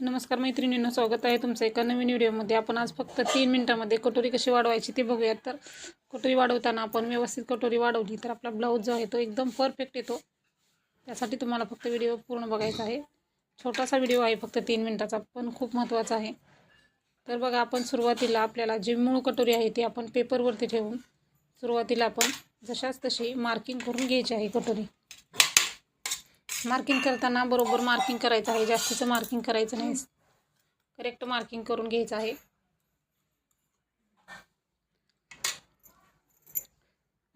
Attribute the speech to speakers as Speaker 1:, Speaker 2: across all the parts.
Speaker 1: नमस्कार मैत्रिणींनो स्वागत आहे तुमचं एका नवीन व्हिडिओमध्ये. आपण आज फक्त तीन मिनटामध्ये कटोरी कशी वाढवायची ते बघूयात. तर कटोरी वाढवताना आपण व्यवस्थित कटोरी वाढवली तर आपला ब्लाऊज जो आहे तो एकदम परफेक्ट येतो. त्यासाठी तुम्हाला फक्त व्हिडिओ पूर्ण बघायचा आहे. छोटासा व्हिडिओ आहे फक्त तीन मिनटाचा पण खूप महत्त्वाचा आहे. तर बघा आपण सुरुवातीला आपल्याला जी मूळ कटोरी आहे ती आपण पेपरवरती ठेवून सुरुवातीला आपण जशाच तशी मार्किंग करून घ्यायची आहे कटोरी. मार्किंग करताना बरोबर मार्किंग करायचं आहे. जास्तीचं मार्किंग करायचं नाही. करेक्ट मार्किंग करून घ्यायचं आहे.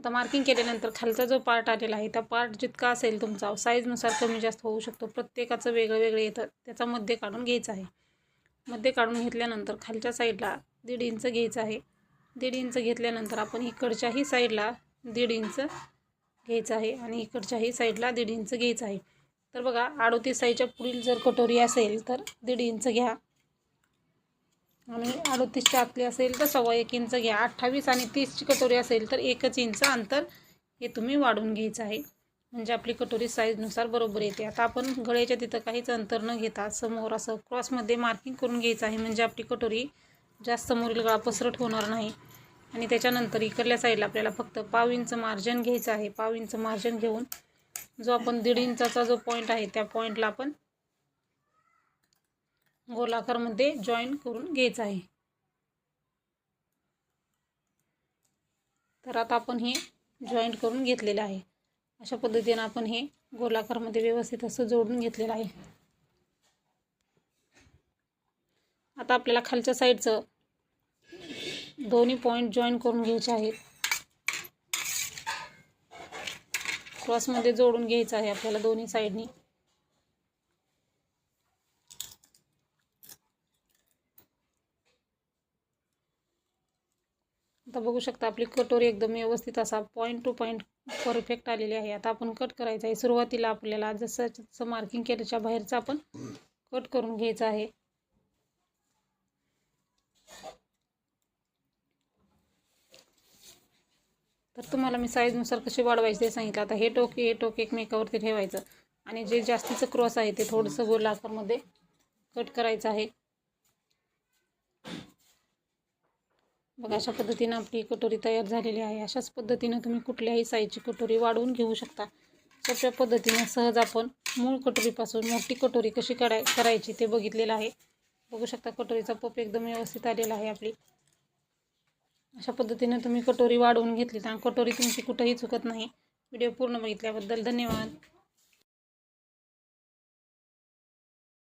Speaker 1: आता मार्किंग केल्यानंतर खालचा जो पार्ट आलेला आहे त्या पार्ट जितका असेल तुमचा साईजनुसार कमी जास्त होऊ शकतो. प्रत्येकाचं वेगळं वेगळं येतं. त्याचा मध्ये काढून घ्यायचा आहे. मध्ये काढून घेतल्यानंतर खालच्या साईडला दीड इंच घ्यायचं आहे. दीड इंच घेतल्यानंतर आपण इकडच्याही साईडला दीड इंच घ्यायचं आहे. आणि इकडच्याही साईडला दीड इंच घ्यायचं आहे. तर बघा अडोतीस साईजच्या पुढील जर कटोरी असेल तर दीड इंच घ्या. आणि अडोतीसच्या आतली असेल तर सव्वा एक इंच घ्या. अठ्ठावीस आणि तीसची कटोरी असेल तर एकच इंच अंतर हे तुम्ही वाढून घ्यायचं आहे. म्हणजे आपली कटोरी साईजनुसार बरोबर येते. आता आपण गळ्याच्या तिथं काहीच अंतर न घेता समोर असं क्रॉसमध्ये मार्किंग करून घ्यायचं आहे. म्हणजे आपली कटोरी जास्त समोरील गळा पसरट होणार नाही. आणि त्याच्यानंतर इकडल्या साईडला आपल्याला फक्त पाव इंच मार्जन घ्यायचं आहे. पाव इंच मार्जन घेऊन जो आपण दीड इंचाचा जो पॉईंट आहे त्या पॉईंटला आपण गोलाकारमध्ये जॉईन करून घ्यायचं आहे. तर आता आपण हे जॉईंट करून घेतलेलं आहे. अशा पद्धतीनं आपण हे गोलाकारमध्ये व्यवस्थित असं जोडून घेतलेलं आहे. आता आपल्याला खालच्या साईडचं दोन्ही पॉईंट जॉईन करून घ्यायचे आहेत. क्रॉसमध्ये जोडून घ्यायचं आहे आपल्याला दोन्ही साईडनी. आता बघू शकता आपली कटोरी एकदम व्यवस्थित असा पॉईंट टू पॉईंट परफेक्ट आलेली आहे. आता आपण कट करायचं आहे. सुरुवातीला आपल्याला जसं जसं मार्किंग केल्याच्या बाहेरचं आपण कट करून घ्यायचं आहे. तर तुम्हाला मी साईजनुसार कशी वाढवायची ते सांगितलं. आता हे टोक हे टोक एकमेकावरती ठेवायचं. आणि जे जास्तीचं क्रॉस आहे ते थोडंसं गोलाकारमध्ये कट करायचं आहे. बघा अशा पद्धतीनं आपली कटोरी तयार झालेली आहे. अशाच पद्धतीनं तुम्ही कुठल्याही साईजची कटोरी वाढवून घेऊ शकता. सोप्या पद्धतीनं सहज आपण मूळ कटोरीपासून मोठी कटोरी कशी काढाय करायची ते बघितलेलं आहे. बघू शकता कटोरीचा पप एकदम व्यवस्थित आलेला आहे आपली. अशा पद्धतीनं तुम्ही कटोरी वाढवून घेतली आणि कटोरी तुमची कुठंही चुकत नाही. व्हिडिओ पूर्ण बघितल्याबद्दल धन्यवाद.